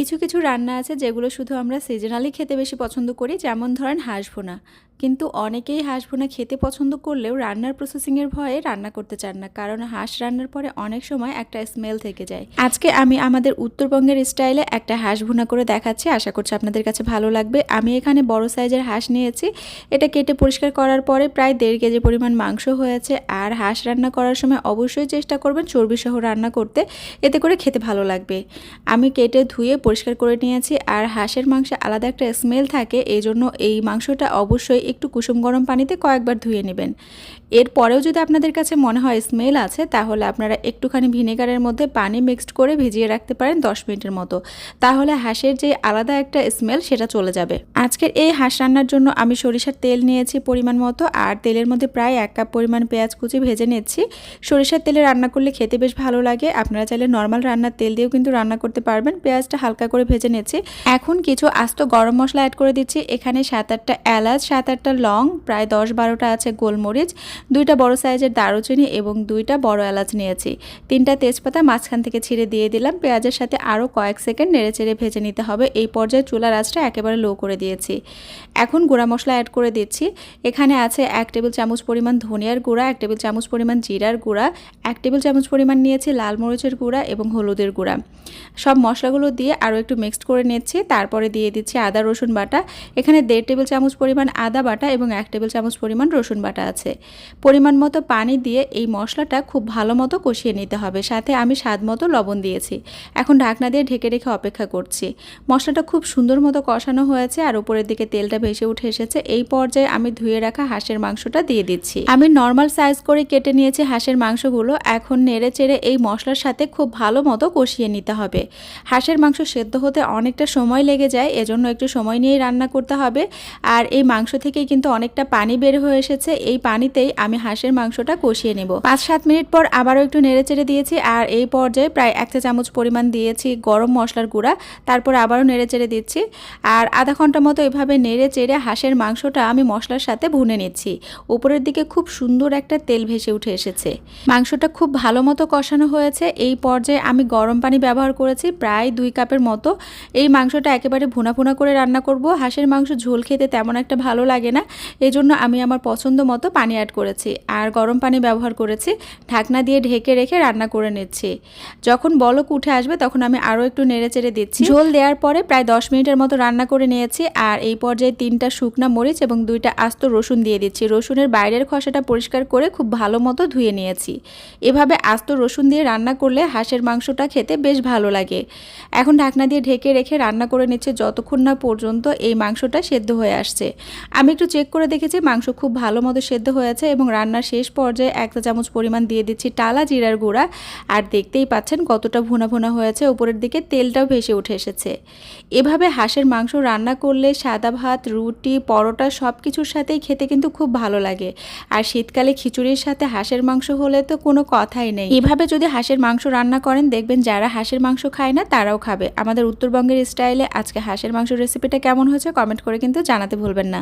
কিছু কিছু রান্না আছে যেগুলো শুধু আমরা সিজনালি খেতে বেশি পছন্দ করি, যেমন ধরেন হাঁস ভুনা। কিন্তু অনেকেই হাঁস ভুনা খেতে পছন্দ করলেও রান্নার প্রসেসিংয়ের ভয়ে রান্না করতে চান না, কারণ হাঁস রান্নার পরে অনেক সময় একটা স্মেল থেকে যায়। আজকে আমি আমাদের উত্তরবঙ্গের স্টাইলে একটা হাঁস ভুনা করে দেখাচ্ছি, আশা করছি আপনাদের কাছে ভালো লাগবে। আমি এখানে বড় সাইজের হাঁস নিয়েছি, এটা কেটে পরিষ্কার করার পরে প্রায় দেড় কেজি পরিমাণ মাংস হয়েছে, আর হাঁস রান্না করার সময় অবশ্যই চেষ্টা করবেন চর্বিসহ রান্না করতে, এতে করে খেতে ভালো লাগবে। আমি কেটে ধুয়ে পরিষ্কার করে নিয়েছি, আর হাঁসের মাংসে আলাদা একটা স্মেল থাকে এই জন্য এই মাংসটা অবশ্যই একটু কুসুম গরম পানিতে কয়েকবার ধুয়ে নেবেন। এরপরেও যদি আপনাদের কাছে মনে হয় স্মেল আছে, তাহলে আপনারা একটুখানি ভিনেগারের মধ্যে পানি মিক্সড করে ভিজিয়ে রাখতে পারেন দশ মিনিটের মতো। তাহলে হাঁসের যে আলাদা একটা স্মেল সেটা চলে যাবে। আজকের এই হাঁস রান্নার জন্য আমি সরিষার তেল নিয়েছি পরিমাণ মতো, আর তেলের মধ্যে প্রায় এক কাপ পরিমাণ পেঁয়াজ কুচি ভেজে নিচ্ছি। সরিষার তেলে রান্না করলে খেতে বেশ ভালো লাগে। আপনারা চাইলে নর্মাল রান্নার তেল দিয়েও কিন্তু রান্না করতে পারবেন। পেঁয়াজটা হালকা করে ভেজে নিচ্ছি। এখন কিছু আস্ত গরম মশলা অ্যাড করে দিচ্ছি। এখানে সাত আটটা এলাচ, সাত আটটা লং, প্রায় দশ বারোটা আছে গোলমরিচ। দুইটা বড় সাইজের দারুচিনি এবং দুইটা বড় এলাচ নিয়েছি। তিনটা তেজপাতা মাঝখান থেকে ছিঁড়ে দিয়ে দিলাম। পেঁয়াজের সাথে আরও কয়েক সেকেন্ড নেড়ে চেড়ে ভেজে নিতে হবে। এই পর্যায়ে চুলার আঁচটা একেবারে লো করে দিয়েছি। এখন গুঁড়া মশলা অ্যাড করে দিচ্ছি। এখানে আছে এক টেবিল চামচ পরিমাণ ধনিয়ার গুঁড়া, এক টেবিল চামচ পরিমাণ জিরার গুঁড়া, এক টেবিল চামচ পরিমাণ নিয়েছি লাল মরিচের গুঁড়া এবং হলুদের গুঁড়া। সব মশলাগুলো দিয়ে আরও একটু মিক্সড করে নিচ্ছি। তারপরে দিয়ে দিচ্ছি আদা, রসুন বাটা। এখানে দেড় টেবিল চামচ পরিমাণ আদা বাটা এবং এক টেবিল চামচ পরিমাণ রসুন বাটা আছে। পরিমাণ মতো পানি দিয়ে এই মশলাটা খুব ভালো মতো কষিয়ে নিতে হবে। সাথে আমি স্বাদ মতো লবণ দিয়েছি। এখন ঢাকনা দিয়ে ঢেকে রেখে অপেক্ষা করছি। মশলাটা খুব সুন্দর মতো কষানো হয়েছে আর উপরের দিকে তেলটা ভেসে উঠে এসেছে। এই পর্যায়ে আমি ধুয়ে রাখা হাঁসের মাংসটা দিয়ে দিচ্ছি। আমি নর্মাল সাইজ করে কেটে নিয়েছি হাঁসের মাংসগুলো। এখন নেড়ে চেড়ে এই মশলার সাথে খুব ভালো মতো কষিয়ে নিতে হবে। হাঁসের মাংস সেদ্ধ হতে অনেকটা সময় লেগে যায়, এজন্য একটু সময় নিয়েই রান্না করতে হবে। আর এই মাংস থেকেই কিন্তু অনেকটা পানি বের হয়ে এসেছে। এই পানিতেই আমি হাঁসের মাংসটা কষিয়ে নেব। পাঁচ সাত মিনিট পর আবারও একটু নেড়ে চেড়ে দিয়েছি আর এই পর্যায়ে প্রায় এক চা চামচ পরিমাণ দিয়েছি গরম মশলার গুঁড়া। তারপর আবারও নেড়ে চেড়ে দিচ্ছি আর আধা ঘণ্টা মতো এভাবে নেড়ে চেড়ে হাঁসের মাংসটা আমি মশলার সাথে ভুনে নিচ্ছি। উপরের দিকে খুব সুন্দর একটা তেল ভেসে উঠে এসেছে। মাংসটা খুব ভালো মতো কষানো হয়েছে। এই পর্যায়ে আমি গরম পানি ব্যবহার করেছি প্রায় দুই কাপের মতো। এই মাংসটা একেবারে ভুনা ভুনা করে রান্না করব। হাঁসের মাংস ঝোল খেতে তেমন একটা ভালো লাগে না। এই জন্য আমি আমার পছন্দ মতো পানি অ্যাড করেছি। আর গরম পানি ব্যবহার করেছি। ঢাকনা দিয়ে ঢেকে রেখে রান্না করে নিচ্ছি। যখন বলক উঠে আসবে, তখন আমি আরও একটু নেড়ে চেড়ে দিচ্ছি। ঝোল দেওয়ার পরে প্রায় দশ মিনিটের মতো রান্না করে নিয়েছি। আর এই পর্যায়ে তিনটা শুকনা মরিচ এবং দুইটা আস্ত রসুন দিয়ে দিচ্ছি। রসুনের বাইরের খসাটা পরিষ্কার করে খুব ভালো মতো ধুয়ে নিয়েছি। এভাবে আস্ত রসুন দিয়ে রান্না করলে হাঁসের মাংসটা খেতে বেশ ভালো লাগে। এখন ঢাকনা দিয়ে ঢেকে রেখে রান্না করে নিচ্ছে। যতক্ষণ না পর্যন্ত এই মাংসটা সেদ্ধ হয়ে আসছে। আমি একটু চেক করে দেখেছি, মাংস খুব ভালো মতো সেদ্ধ হয়েছে রান্নার শেষ পর্যায়ে একটা চামচ পরিমাণ দিয়ে দিচ্ছি টালা জিরার গুঁড়া। আর দেখতেই পাচ্ছেন কতটা ভুনা ভুনা হয়েছে, উপরের দিকে তেলটাও ভেসে উঠে এসেছে। এভাবে হাঁসের মাংস রান্না করলে সাদা ভাত, রুটি, পরোটা সব কিছুর সাথেই খেতে কিন্তু খুব ভালো লাগে। আর শীতকালে খিচুড়ির সাথে হাঁসের মাংস হলে তো কোনো কথাই নেই। এভাবে যদি হাঁসের মাংস রান্না করেন, দেখবেন যারা হাঁসের মাংস খায় না, তারাও খাবে। আমাদের উত্তরবঙ্গের স্টাইলে আজকে হাঁসের মাংস রেসিপিটা কেমন হয়েছে কমেন্ট করে কিন্তু জানাতে ভুলবেন না।